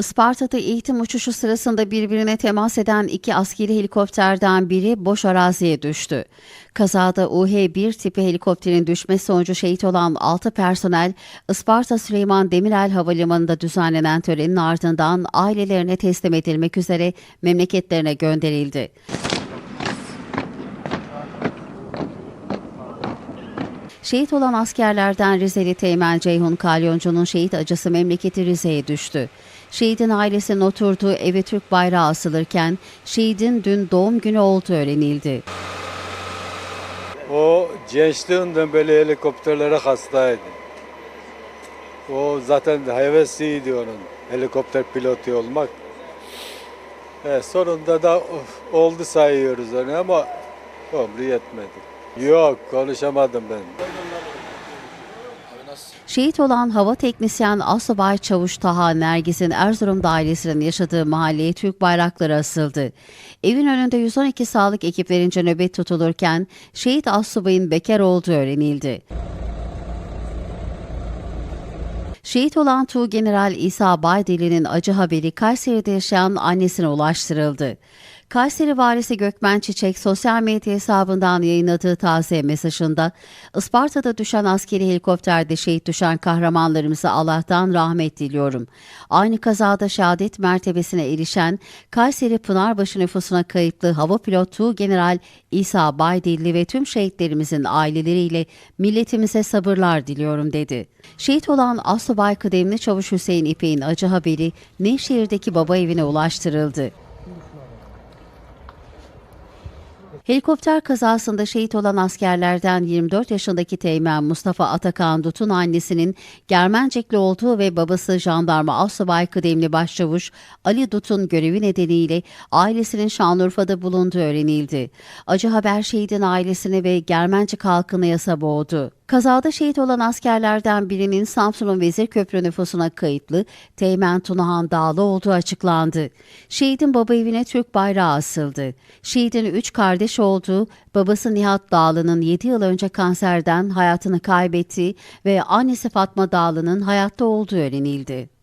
Isparta'da eğitim uçuşu sırasında birbirine temas eden iki askeri helikopterden biri boş araziye düştü. Kazada UH-1 tipi helikopterin düşmesi sonucu şehit olan 6 personel Isparta Süleyman Demirel Havalimanı'nda düzenlenen törenin ardından ailelerine teslim edilmek üzere memleketlerine gönderildi. Şehit olan askerlerden Rizeli Teğmen Ceyhun Kalyoncu'nun şehit acısı memleketi Rize'ye düştü. Şehidin ailesinin oturduğu eve Türk bayrağı asılırken şehidin dün doğum günü olduğu öğrenildi. O gençliğinden böyle helikopterlere hastaydı. O zaten hevesliydi onun helikopter pilotu olmak. E, sonunda da of, oldu sayıyoruz onu ama ömrü yetmedi. Yok konuşamadım ben. Şehit olan hava teknisyen Asubay Çavuş Taha Nergis'in Erzurum dairesinin yaşadığı mahalleye Türk bayrakları asıldı. Evin önünde 112 sağlık ekiplerince nöbet tutulurken şehit Asubay'ın bekar olduğu öğrenildi. Şehit olan Tuğ General İsa Baydeli'nin acı haberi Kayseri'de yaşayan annesine ulaştırıldı. Kayseri valisi Gökmen Çiçek sosyal medya hesabından yayınladığı taziye mesajında Isparta'da düşen askeri helikopterde şehit düşen kahramanlarımıza Allah'tan rahmet diliyorum. Aynı kazada şehadet mertebesine erişen Kayseri Pınarbaşı nüfusuna kayıtlı hava pilotu General İsa Baydilli ve tüm şehitlerimizin aileleriyle milletimize sabırlar diliyorum dedi. Şehit olan Asubay Kıdemli Çavuş Hüseyin İpek'in acı haberi Nevşehir'deki baba evine ulaştırıldı. Helikopter kazasında şehit olan askerlerden 24 yaşındaki Teğmen Mustafa Atakan Dut'un annesinin Germencekli olduğu ve babası jandarma Asubay Kıdemli Başçavuş Ali Dut'un görevi nedeniyle ailesinin Şanlıurfa'da bulunduğu öğrenildi. Acı haber şehidin ailesini ve Germencik halkını yasa boğdu. Kazada şehit olan askerlerden birinin Samsun'un Vezirköprü nüfusuna kayıtlı Teğmen Tunahan Dağlı olduğu açıklandı. Şehidin baba evine Türk bayrağı asıldı. Şehidin üç kardeş olduğu, babası Nihat Dağlı'nın 7 yıl önce kanserden hayatını kaybettiği ve annesi Fatma Dağlı'nın hayatta olduğu öğrenildi.